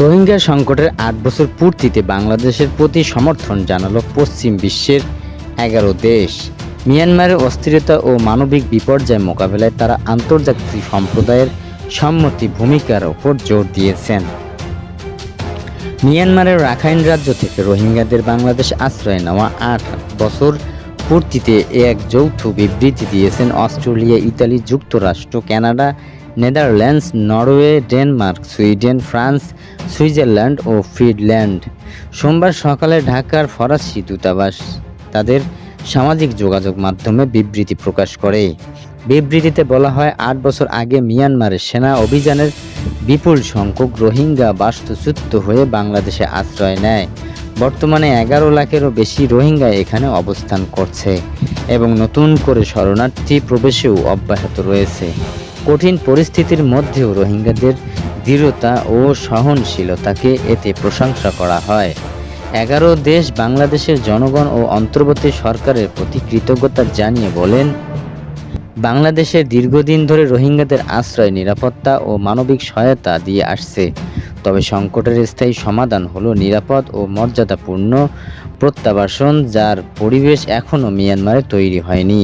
রোহিঙ্গা সংকটের আট বছর পূর্তিতে বাংলাদেশের প্রতি সমর্থন জানালো পশ্চিম বিশ্বের এগারো দেশ। মিয়ানমারের অস্থিরতা ও মানবিক বিপর্যয় মোকাবেলায় তারা আন্তর্জাতিক সম্প্রদায়ের সম্মতি ভূমিকার ওপর জোর দিয়েছেন। মিয়ানমারের রাখাইন রাজ্য থেকে রোহিঙ্গাদের বাংলাদেশ আশ্রয় নেওয়া আট বছর পূর্তিতে এক যৌথ বিবৃতি দিয়েছেন অস্ট্রেলিয়া, ইতালি, যুক্তরাষ্ট্র, Canada Netherlands, Norway, Denmark, Sweden, France, Switzerland ও ফিনল্যান্ড। সোমবার সকালে ঢাকার ফরাসি দূতাবাস তাদের সামাজিক যোগাযোগ মাধ্যমে বিবৃতি প্রকাশ করে। বিবৃতিতে বলা হয়, আট বছর আগে মিয়ানমারের সেনা অভিযানের বিপুল সংখ্যক রোহিঙ্গা বাস্তুচ্যুত হয়ে বাংলাদেশে আশ্রয় নেয়। বর্তমানে এগারো লাখেরও বেশি রোহিঙ্গা এখানে অবস্থান করছে এবং নতুন করে শরণার্থী প্রবেশেও অব্যাহত রয়েছে। কঠিন পরিস্থিতির মধ্যেও রোহিঙ্গাদের দৃঢ়তা ও সহনশীলতাকে এতে প্রশংসা করা হয়। এগারো দেশ বাংলাদেশের জনগণ ও অন্তর্বর্তী সরকারের প্রতি কৃতজ্ঞতা জানিয়ে বলেন বাংলাদেশের দীর্ঘদিন ধরে রোহিঙ্গাদের আশ্রয়, নিরাপত্তা ও মানবিক সহায়তা দিয়ে আসছে। তবে সংকটের স্থায়ী সমাধান হলো নিরাপদ ও মর্যাদাপূর্ণ প্রত্যাবাসন, যার পরিবেশ এখনও মিয়ানমারে তৈরি হয়নি।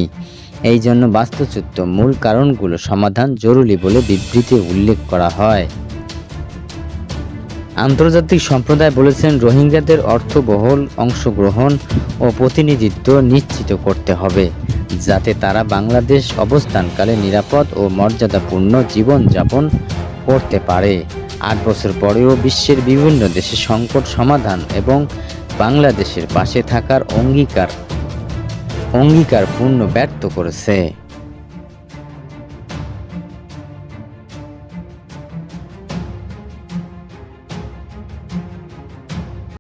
এই জন্য বাস্তুচ্যুত মূল কারণগুলো সমাধান জরুরি বলে বিবৃতিতে উল্লেখ করা হয়। আন্তর্জাতিক সম্প্রদায় বলেছেন, রোহিঙ্গাদের অর্থবহল অংশগ্রহণ ও প্রতিনিধিত্ব নিশ্চিত করতে হবে, যাতে তারা বাংলাদেশ অবস্থানকালে নিরাপদ ও মর্যাদাপূর্ণ জীবনযাপন করতে পারে। আট বছর পরেও বিশ্বের বিভিন্ন দেশে সংকট সমাধান এবং বাংলাদেশের পাশে থাকার অঙ্গীকার অঙ্গীকার পূর্ণ ব্যর্থ করেছে।